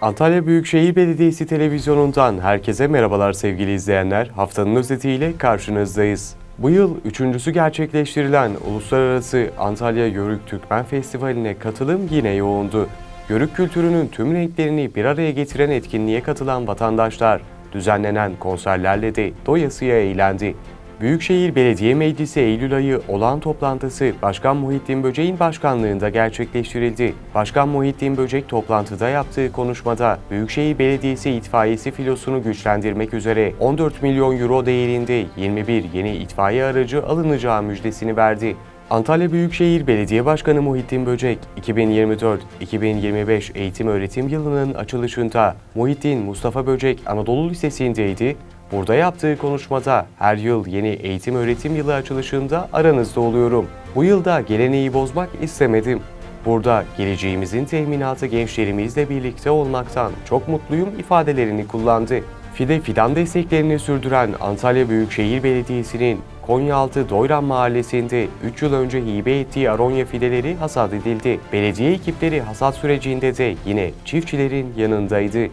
Antalya Büyükşehir Belediyesi televizyonundan herkese merhabalar sevgili izleyenler. Haftanın özetiyle karşınızdayız. Bu yıl üçüncüsü gerçekleştirilen Uluslararası Antalya Yörük Türkmen Festivali'ne katılım yine yoğundu. Yörük kültürünün tüm renklerini bir araya getiren etkinliğe katılan vatandaşlar düzenlenen konserlerle de doyasıya eğlendi. Büyükşehir Belediye Meclisi Eylül ayı olağan toplantısı Başkan Muhittin Böcek'in başkanlığında gerçekleştirildi. Başkan Muhittin Böcek toplantıda yaptığı konuşmada Büyükşehir Belediyesi itfaiyesi filosunu güçlendirmek üzere 14 milyon euro değerinde 21 yeni itfaiye aracı alınacağı müjdesini verdi. Antalya Büyükşehir Belediye Başkanı Muhittin Böcek, 2024-2025 eğitim öğretim yılının açılışında Muhittin Mustafa Böcek Anadolu Lisesi'ndeydi. Burada yaptığı konuşmada her yıl yeni eğitim öğretim yılı açılışında aranızda oluyorum. Bu yılda geleneği bozmak istemedim. Burada geleceğimizin teminatı gençlerimizle birlikte olmaktan çok mutluyum ifadelerini kullandı. Fide fidan desteklerini sürdüren Antalya Büyükşehir Belediyesi'nin Konyaaltı Doyran Mahallesi'nde 3 yıl önce hibe ettiği aronya fideleri hasat edildi. Belediye ekipleri hasat sürecinde de yine çiftçilerin yanındaydı.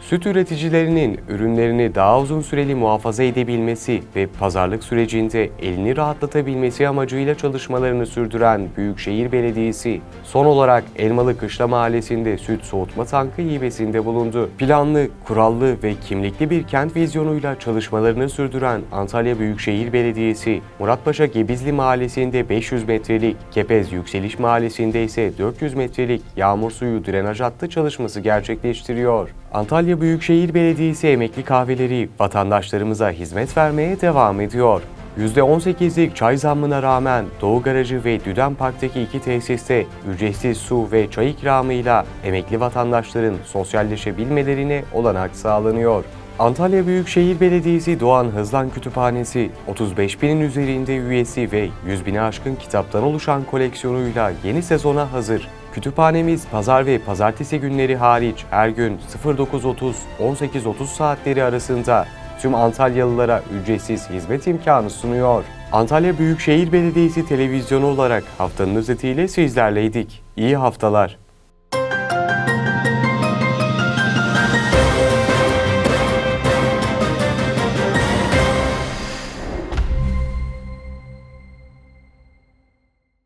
Süt üreticilerinin ürünlerini daha uzun süreli muhafaza edebilmesi ve pazarlık sürecinde elini rahatlatabilmesi amacıyla çalışmalarını sürdüren Büyükşehir Belediyesi, son olarak Elmalı Kışla Mahallesi'nde süt soğutma tankı hibesinde bulundu. Planlı, kurallı ve kimlikli bir kent vizyonuyla çalışmalarını sürdüren Antalya Büyükşehir Belediyesi, Muratpaşa Gebizli Mahallesi'nde 500 metrelik, Kepez Yükseliş Mahallesi'nde ise 400 metrelik yağmur suyu drenaj hattı çalışması gerçekleştiriyor. Antalya Büyükşehir Belediyesi emekli kahveleri vatandaşlarımıza hizmet vermeye devam ediyor. %18'lik çay zammına rağmen Doğu Garajı ve Düden Park'taki iki tesiste ücretsiz su ve çay ikramıyla emekli vatandaşların sosyalleşebilmelerine olanak sağlanıyor. Antalya Büyükşehir Belediyesi Doğan Hızlan Kütüphanesi 35 binin üzerinde üyesi ve 100 bini aşkın kitaptan oluşan koleksiyonuyla yeni sezona hazır. Kütüphanemiz pazar ve pazartesi günleri hariç her gün 09.30-18.30 saatleri arasında tüm Antalyalılara ücretsiz hizmet imkanı sunuyor. Antalya Büyükşehir Belediyesi televizyonu olarak haftanın özetiyle sizlerleydik. İyi haftalar.